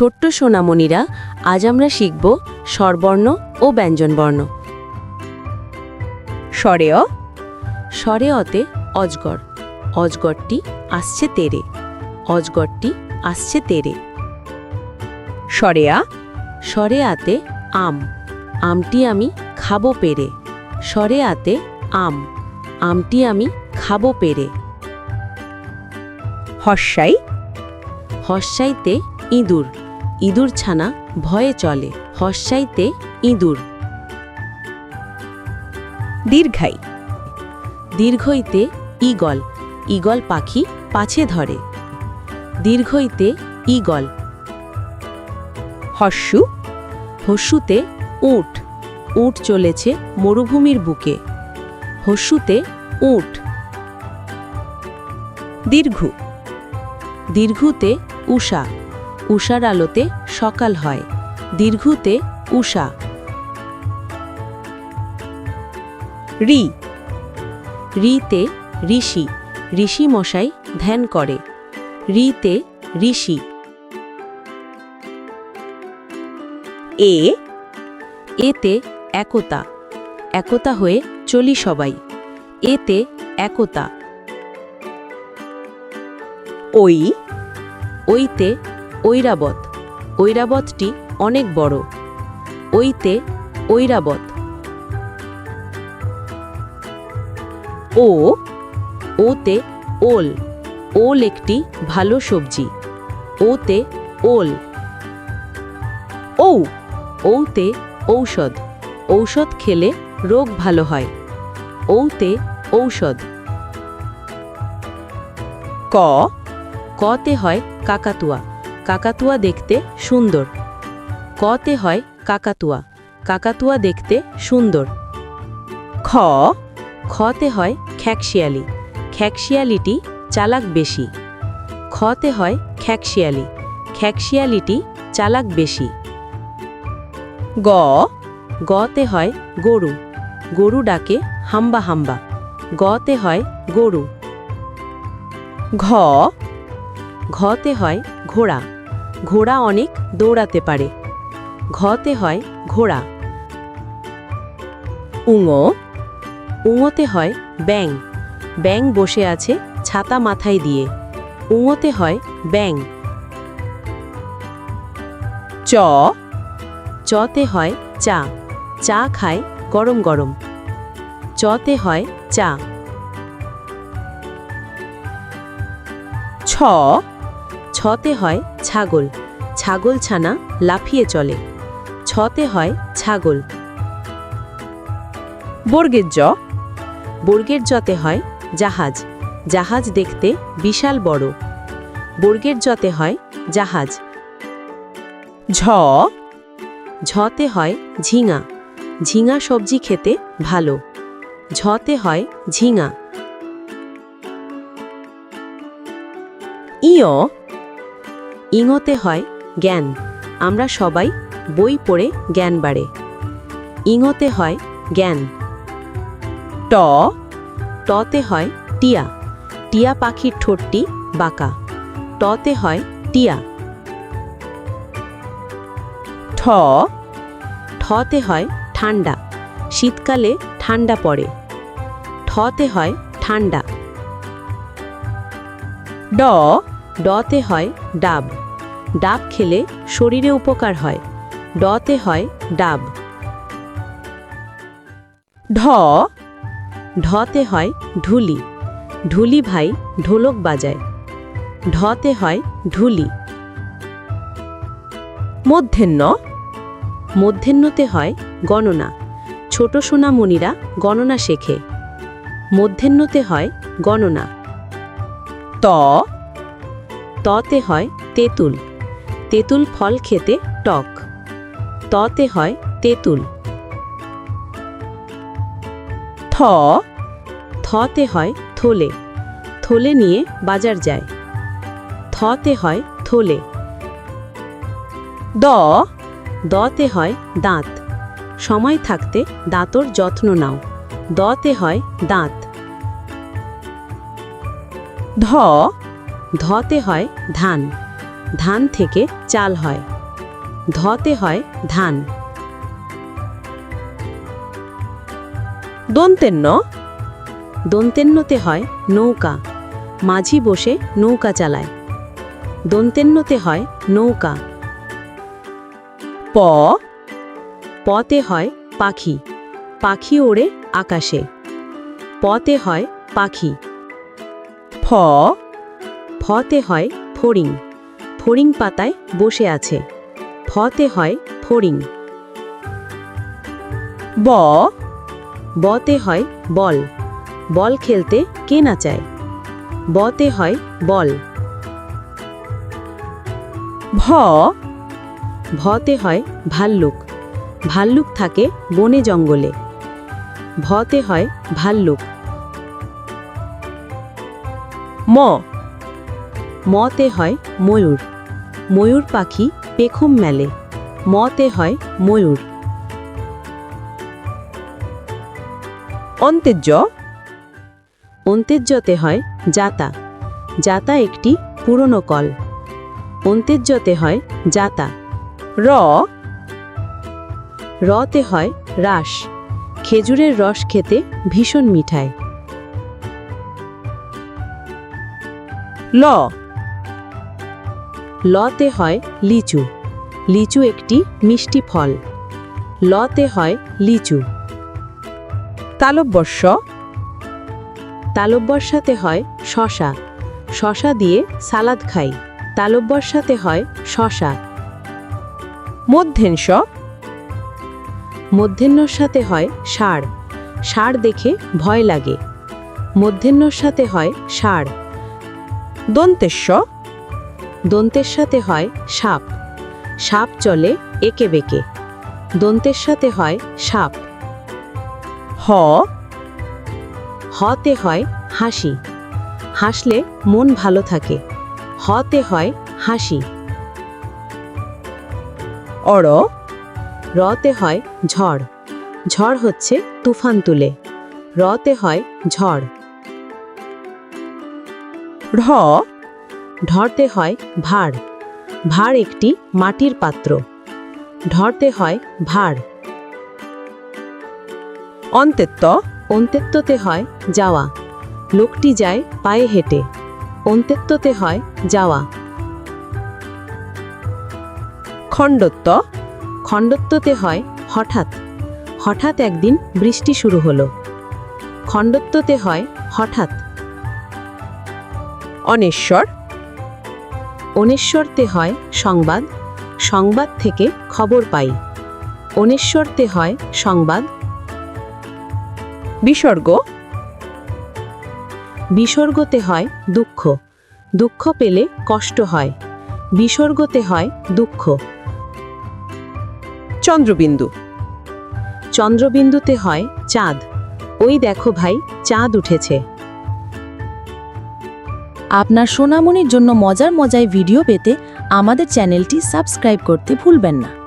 ছোট্ট সোনামণিরা আজ আমরা শিখব স্বরবর্ণ ও ব্যঞ্জনবর্ণ। স্বরে অ স্বরে অতে অজগর। অজগরটি আসছে তেরে। অজগরটি আসছে তেরে। স্বরে আতে আম। আমটি আমি খাব পেরে। স্বরে আতে আম। আমটি আমি খাব পেরে। হর্ষাই, হর্ষাইতে ইঁদুর। ইঁদুর ছানা ভয়ে চলে, হর্ষাইতে ইঁদুর। দীর্ঘাই। দীর্ঘইতে ঈগল ঈগল পাখি পাছে ধরে। দীর্ঘইতে ঈগল। হস্যু হস্যুতে উট উট চলেছে মরুভূমির বুকে। হস্যুতে উট। দীর্ঘু। দীর্ঘুতে উষা উষার আলোতে সকাল হয়। দীর্ঘতে উষা। রি। রিতে ঋষি। ঋষি মশাই ধ্যান করে। রিতে ঋষি। এ। এতে একতা। একতা হয়ে চলি সবাই। এতে একতা। ওই ওইতে ঐরাবত। ঐরাবতটি অনেক বড়। ওইতে ঐরাবত। ও, ওতে ওল। ওল একটি ভালো সবজি। ওতে ওল। ঔ ওতে ঔষধ। ঔষধ খেলে রোগ ভালো হয়। ওতে ঔষধ। ক, কতে হয় কাকাতুয়া। কাকাতুয়া দেখতে সুন্দর। কতে হয় কাকাতুয়া। কাকাতুয়া দেখতে সুন্দর। খ। খতে হয় খ্যাকশিয়ালি। খ্যাকশিয়ালিটি চালাক বেশি। খতে হয় খ্যাকশিয়ালি। খ্যাকশিয়ালিটি চালাক বেশি। গ। গতে হয় গরু। গরু ডাকে হাম্বা হাম্বা। গতে হয় গরু। ঘ। ঘতে হয় ঘোড়া। ঘোড়া অনেক দৌড়াতে পারে। ঘতে হয় ঘোড়া। উঙ। উঙোতে হয় ব্যাং ব্যাং বসে আছে ছাতা মাথায় দিয়ে। উঙোতে হয় ব্যাং চ। চতে হয় চা। চা খায় গরম গরম। চতে হয় চা। ছ। ছতে হয় ছাগল। ছাগল ছানা লাফিয়ে চলে। ছতে হয় ছাগল। বর্গের জ। বর্গের জতে হয় জাহাজ। জাহাজ দেখতে বিশাল বড়। বর্গের জতে হয় জাহাজ। ঝ। ঝতে হয় ঝিঙা। ঝিঙা সবজি খেতে ভালো। ঝতে হয় ঝিঙা। ইয়। ইঙোতে হয় জ্ঞান। আমরা সবাই বই পড়ে জ্ঞান বাড়ে। ইঙোতে হয় জ্ঞান। ট। টতে হয় টিয়া। টিয়া পাখির ঠোঁটটি বাঁকা। টতে হয় টিয়া। ঠ। ঠতে হয় ঠান্ডা। শীতকালে ঠান্ডা পড়ে। ঠতে হয় ঠান্ডা। ড। ডতে হয় ডাব। ডাব খেলে শরীরে উপকার হয়। ডতে হয় ডাব। ঢ। ঢতে হয় ঢুলি ঢুলি ভাই ঢোলক বাজায়। ঢতে হয় ঢুলি মধ্যেন্ন মধ্যাহ্নতে হয় গণনা। ছোট সোনামণিরা গণনা শেখে। মধ্যাহ্নতে হয় গণনা। ত। ততে হয় তেঁতুল। তেঁতুল ফল খেতে টক। ততে হয় তেঁতুল। থ। থতে হয় থলে। থলে নিয়ে বাজার যায়। থতে হয় থলে। দ। দতে হয় দাঁত। সময় থাকতে দাঁতর যত্ন নাও। দতে হয় দাঁত। ধ। ধতে হয় ধান। ধান থেকে চাল হয়। ধতে হয় ধান। দন্তের ন দন্তেন্নতে হয় নৌকা। মাঝি বসে নৌকা চালায়। দন্তেন্নতে হয় নৌকা। প। পতে হয় পাখি। পাখি ওড়ে আকাশে। পতে হয় পাখি। ফ। ফতে হয় ফড়িং। ফড়িং পাতায় বসে আছে। ফতে হয় ফড়িং। ব। বতে হয় বল। বল খেলতে কে না চায়? বতে হয় বল। ভ। ভতে হয় ভাল্লুক। ভাল্লুক থাকে বনে জঙ্গলে। ভতে হয় ভাল্লুক। ম। মতে হয় ময়ূর। ময়ূর পাখি পেখম মেলে। মতে হয় ময়ূর। অন্তেজ অন্তেজ্যতে হয় জাতা। জাতা একটি পুরনো কল। অন্তেজ্যতে হয় জাতা। র। রতে হয় রাস। খেজুরের রস খেতে ভীষণ মিঠায় ল। লতে হয় লিচু। লিচু একটি মিষ্টি ফল। লতে হয় লিচু। তালব্যস্য তালব্যর হয় শশা। শশা দিয়ে সালাদ খাই। তালব্যর সাথে হয় শশা। মধ্যেংশ মধ্যাহ্নর সাথে হয় ষাঁড়। ষাঁড় দেখে ভয় লাগে। মধ্যাহ্নর সাথে হয় ষাঁড়। দন্তেশ্ব দন্তের সাথে হয় সাপ। সাপ চলে একে বেঁকে। দন্তের সাথে হয় সাপ। হ। হতে হয় হাসি। হাসলে মন ভালো থাকে। হতে হয় হাসি। অর। রতে হয় ঝড়। ঝড় হচ্ছে তুফান তুলে। রতে হয় ঝড়। ঢ ঢরতে হয় ভাড় ভাড় একটি মাটির পাত্র। ঢরতে হয় ভাড় অন্তেত্ব অন্তেত্বতে হয় যাওয়া। লোকটি যায় পায়ে হেঁটে। অন্তেত্বতে হয় যাওয়া। খণ্ডত্ব। খণ্ডত্বতে হয় হঠাৎ। হঠাৎ একদিন বৃষ্টি শুরু হলো। খণ্ডত্বতে হয় হঠাৎ। অনেশ্বর। অনেশ্বরতে হয় সংবাদ সংবাদ থেকে খবর পাই। অনেশ্বরতে হয় সংবাদ। বিসর্গ। বিসর্গতে হয় দুঃখ। দুঃখ পেলে কষ্ট হয়। বিসর্গতে হয় দুঃখ। চন্দ্রবিন্দু। চন্দ্রবিন্দুতে হয় চাঁদ। ওই দেখো ভাই, চাঁদ উঠেছে। আপনার সোনামণির জন্য মজার মজায় ভিডিও পেতে আমাদের চ্যানেলটি সাবস্ক্রাইব করতে ভুলবেন না।